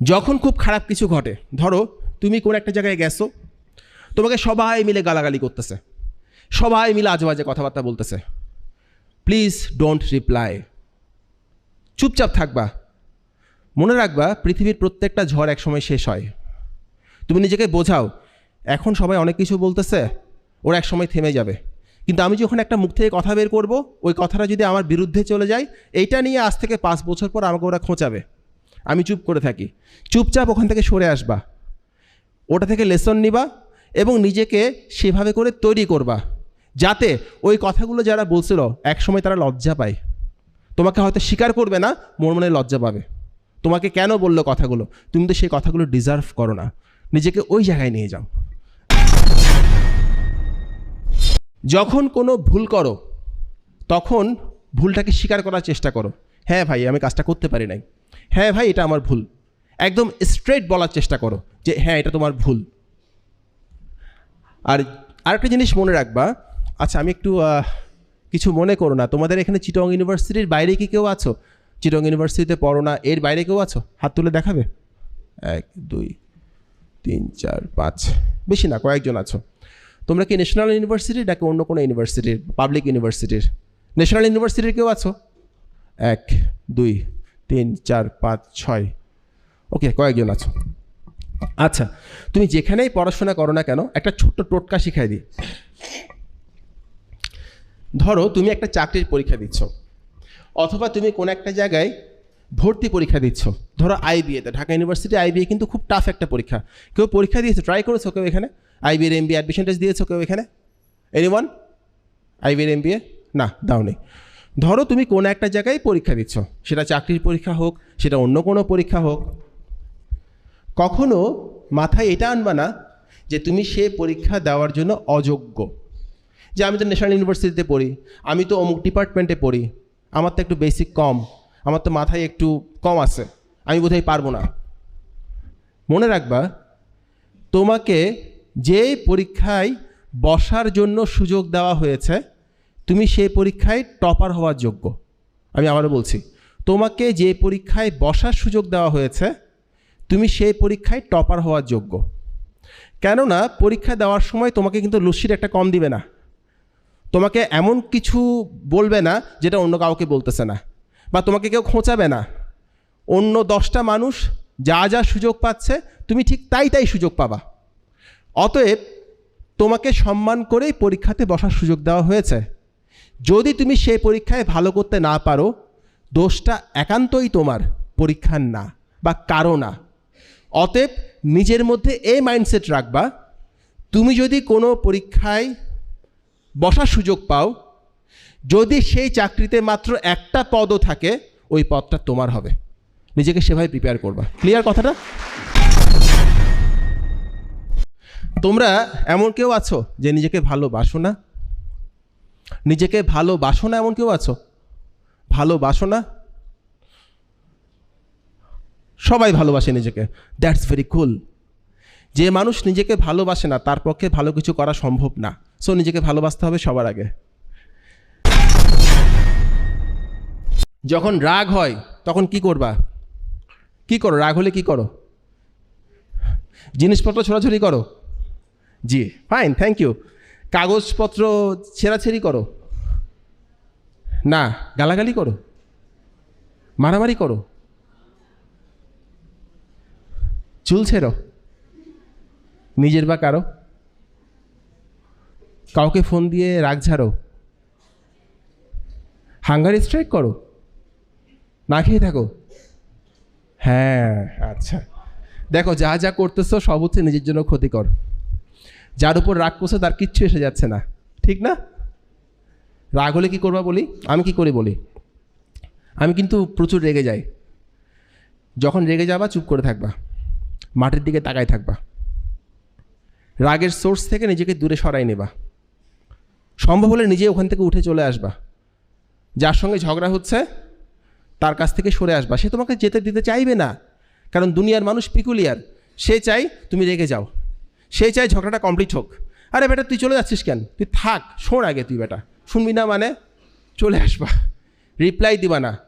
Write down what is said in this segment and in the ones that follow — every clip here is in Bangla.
যখন খুব খারাপ কিছু ঘটে, ধরো তুমি কোন একটা জায়গায় গেছো, তোমাকে সবাই মিলে গালাগালি করতেছে, সবাই মিলে আজেবাজে কথাবার্তা বলতেছে। প্লিজ ডোন্ট রিপ্লাই চুপচাপ থাকবা। মনে রাখবা, পৃথিবীর প্রত্যেকটা ঝড় একসময় শেষ হয়। তুমি নিজেকে বোঝাও, এখন সবাই অনেক কিছু বলতেছে, ওরা এক সময় থেমে যাবে। কিন্তু আমি যখন একটা মুখ থেকে কথা বের করব, ওই কথাটা যদি আমার বিরুদ্ধে চলে যায়, এইটা নিয়ে আজ থেকে পাঁচ বছর পর আমাকে ওরা খোঁচাবে। আমি চুপ করে থাকি। চুপচাপ ওখান থেকে সরে আসবা। ওটা থেকে লেসন নিবা এবং নিজেকে সেভাবে করে তৈরি করবা। যাতে ওই কথাগুলো যারা বলছিল, একসময় তারা লজ্জা পায়। তোমাকে হয়তো স্বীকার করবে না, মন মনে লজ্জা পাবে। তোমাকে কেন বলল কথাগুলো? তুমি তো সেই কথাগুলো ডিজার্ভ করো না। নিজেকে ওই জায়গায় নিয়ে যাও। যখন কোনো ভুল করো, তখন ভুলটাকে স্বীকার করার চেষ্টা করো। হ্যাঁ ভাই, আমি কাজটা করতে পারি নাই। হ্যাঁ ভাই, এটা আমার ভুল। একদম স্ট্রেট বলার চেষ্টা করো যে হ্যাঁ এটা তোমার ভুল। আর আরেকটা জিনিস মনে রাখবা আচ্ছা আমি একটু কিছু মনে করো না। তোমাদের এখানে চিটং ইউনিভার্সিটির বাইরে কি কেউ আছো? চিটং ইউনিভার্সিটিতে পড়ো না, এর বাইরে কেউ আছো? হাত তুলে দেখাবে? এক, দুই, তিন, চার, পাঁচ, বেশি না, কয়েকজন আছো। তোমরা কি ন্যাশনাল ইউনিভার্সিটির নাকি অন্য কোনো ইউনিভার্সিটির পাবলিক ইউনিভার্সিটির ন্যাশনাল ইউনিভার্সিটির কেউ আছো? এক, দুই তিন, চার, পাঁচ, ছয়। ওকে, কয়েকজন আছো। আচ্ছা তুমি যেখানেই পড়াশোনা করো না কেন, একটা ছোট্ট টোটকা শিখাই দিই। ধরো, তুমি একটা চাকরির পরীক্ষা দিচ্ছ, অথবা তুমি কোনো একটা জায়গায় ভর্তি পরীক্ষা দিচ্ছ। ধরো আইবিএতে ঢাকা ইউনিভার্সিটি আইবিএ কিন্তু খুব টাফ একটা পরীক্ষা। কেউ পরীক্ষা দিয়েছে ট্রাই করেছ কেউ এখানে? আইবিএর এম বি অ্যাডমিশন টেস্ট দিয়েছ কেউ এখানে? এনিওয়ান আইবিএর এম না, দাওনি। ধরো তুমি কোনো একটা জায়গায় পরীক্ষা দিচ্ছ। সেটা চাকরির পরীক্ষা হোক, সেটা অন্য কোনো পরীক্ষা হোক। কখনো মাথায় এটা আনবা না যে তুমি সে পরীক্ষা দেওয়ার জন্য অযোগ্য। যে আমি তো ন্যাশনাল ইউনিভার্সিটিতে পড়ি, আমি তো অমুক ডিপার্টমেন্টে পড়ি, আমার তো একটু বেসিক কম, আমার তো মাথায় একটু কম আছে, আমি বোধহয় পারব না। মনে রাখবা, তোমাকে যে পরীক্ষায় বসার জন্য সুযোগ দেওয়া হয়েছে তুমি সেই পরীক্ষায় টপার হওয়ার যোগ্য। আমি আবারও বলছি, তোমাকে যে পরীক্ষায় বসার সুযোগ দেওয়া হয়েছে, তুমি সেই পরীক্ষায় টপার হওয়ার যোগ্য। কেননা, পরীক্ষা দেওয়ার সময় তোমাকে কিন্তু লুসির একটা কম দিবে না। তোমাকে এমন কিছু বলবে না যেটা অন্য কাউকে বলতেছে না, বা তোমাকে কেউ খোঁচাবে না। অন্য দশটা মানুষ যা যা সুযোগ পাচ্ছে, তুমি ঠিক তাই তাই সুযোগ পাবা। অতএব, তোমাকে সম্মান করেই পরীক্ষাতে বসার সুযোগ দেওয়া হয়েছে। যদি তুমি সেই পরীক্ষায় ভালো করতে না পারো, দোষটা একান্তই তোমার, পরীক্ষার না বা কারও না। অতএব নিজের মধ্যে এই মাইন্ডসেট রাখবা, তুমি যদি কোনো পরীক্ষায় বসার সুযোগ পাও, যদি সেই চাকরিতে মাত্র একটা পদও থাকে, ওই পদটা তোমার হবে। নিজেকে সেভাবে প্রিপেয়ার করবা। ক্লিয়ার কথাটা? তোমরা এমন কেউ আছো যে নিজেকে ভালোবাসো না নিজেকে ভালোবাসো না এমন কেউ আছো? ভালোবাসো না সবাই ভালোবাসে নিজেকে। দ্যাটস ভেরি কুল যে মানুষ নিজেকে ভালোবাসে না, তার পক্ষে ভালো কিছু করা সম্ভব না। সো নিজেকে ভালোবাসতে হবে সবার আগে। যখন রাগ হয়, তখন কি করবা? কি করো? রাগ হলে কি করো? জিনিসপত্র ছোড়াছড়ি করো? জি ফাইন থ্যাংক ইউ কাগজপত্র ছেঁড়াছেড়ি করো। না, গালাগালি করো। মারামারি করো। চুল ছেড়ো। নিজের বা কারও। কাউকে ফোন দিয়ে রাগ ঝাড়ো। হাঙ্গারি স্ট্রাইক করো। না খেয়ে থাকো। হ্যাঁ আচ্ছা। দেখো, যা যা করতেছো সব হচ্ছে নিজের জন্য ক্ষতিকর। যার উপর রাগ করছ তার কিচ্ছু এসে যাচ্ছে না। ঠিক না? রাগ হলে কী করবা বলি? আমি কি করি বলি? আমি কিন্তু প্রচুর রেগে যাই। যখন রেগে যাবা, চুপ করে থাকবা। মাটির দিকে তাকায় থাকবা। রাগের সোর্স থেকে নিজেকে দূরে সরাই নেবা। সম্ভব হলে নিজে ওখান থেকে উঠে চলে আসবা। যার সঙ্গে ঝগড়া হচ্ছে, তার কাছ থেকে সরে আসবা। সে তোমাকে যেতে দিতে চাইবে না। কারণ দুনিয়ার মানুষ পিকুলিয়ার সে চাই তুমি রেগে যাও। সে চাই ঝগড়াটা কমপ্লিট হোক। আরে বেটা, তুই চলে যাচ্ছিস কেন? তুই থাক, শোন আগে তুই বেটা। শুনবি না মানে? চলে আসবা। রিপ্লাই দিবা না।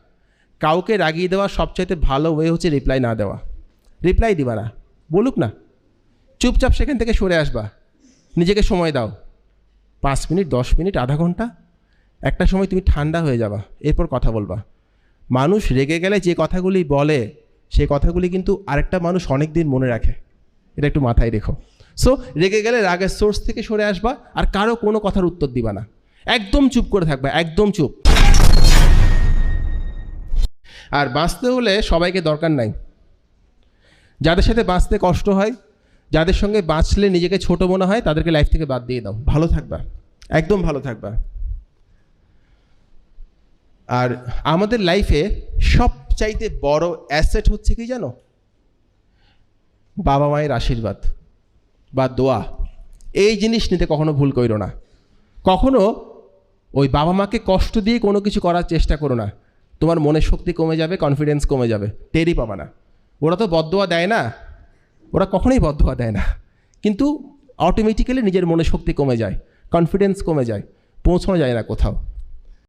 কাউকে রাগিয়ে দেওয়া সবচাইতে ভালো ওয়ে হচ্ছে রিপ্লাই না দেওয়া। রিপ্লাই দিবা না। বলুক না। চুপচাপ সেখান থেকে সরে আসবা। নিজেকে সময় দাও। পাঁচ মিনিট, দশ মিনিট, আধা ঘণ্টা? একটা সময় তুমি ঠান্ডা হয়ে যাবা। এরপর কথা বলবা। মানুষ রেগে গেলে যে কথাগুলি বলে সেই কথাগুলি কিন্তু আরেকটা মানুষ অনেক দিন মনে রাখে। এটা একটু মাথায় রেখো। সো রেগে গেলে রাগের সোর্স থেকে সরে আসবা আর কারও কোনো কথার উত্তর দিবা না। একদম চুপ করে থাকবা, একদম চুপ। আর বাঁচতে হলে সবাইকে দরকার নাই। যাদের সাথে বাঁচতে কষ্ট হয়, যাদের সঙ্গে বাঁচলে নিজেকে ছোট মনে হয়, তাদেরকে লাইফ থেকে বাদ দিয়ে দাও। ভালো থাকবা, একদম ভালো থাকবা। আর আমাদের লাইফে সবচাইতে বড় অ্যাসেট হচ্ছে কি জানো? বাবা মায়ের আশীর্বাদ। বা দোয়া, এই জিনিস নিতে কখনো ভুল করো না। কখনো ওই বাবা মাকে কষ্ট দিয়ে কোনো কিছু করার চেষ্টা করো না। তোমার মনের শক্তি কমে যাবে কনফিডেন্স কমে যাবে, টেরই পাবা না। ওরা তো বদোয়া দেয় না, ওরা কখনোই বদোয়া দেয় না। কিন্তু অটোমেটিক্যালি নিজের মনের শক্তি কমে যায় কনফিডেন্স কমে যায়, পৌঁছানো যায় না কোথাও।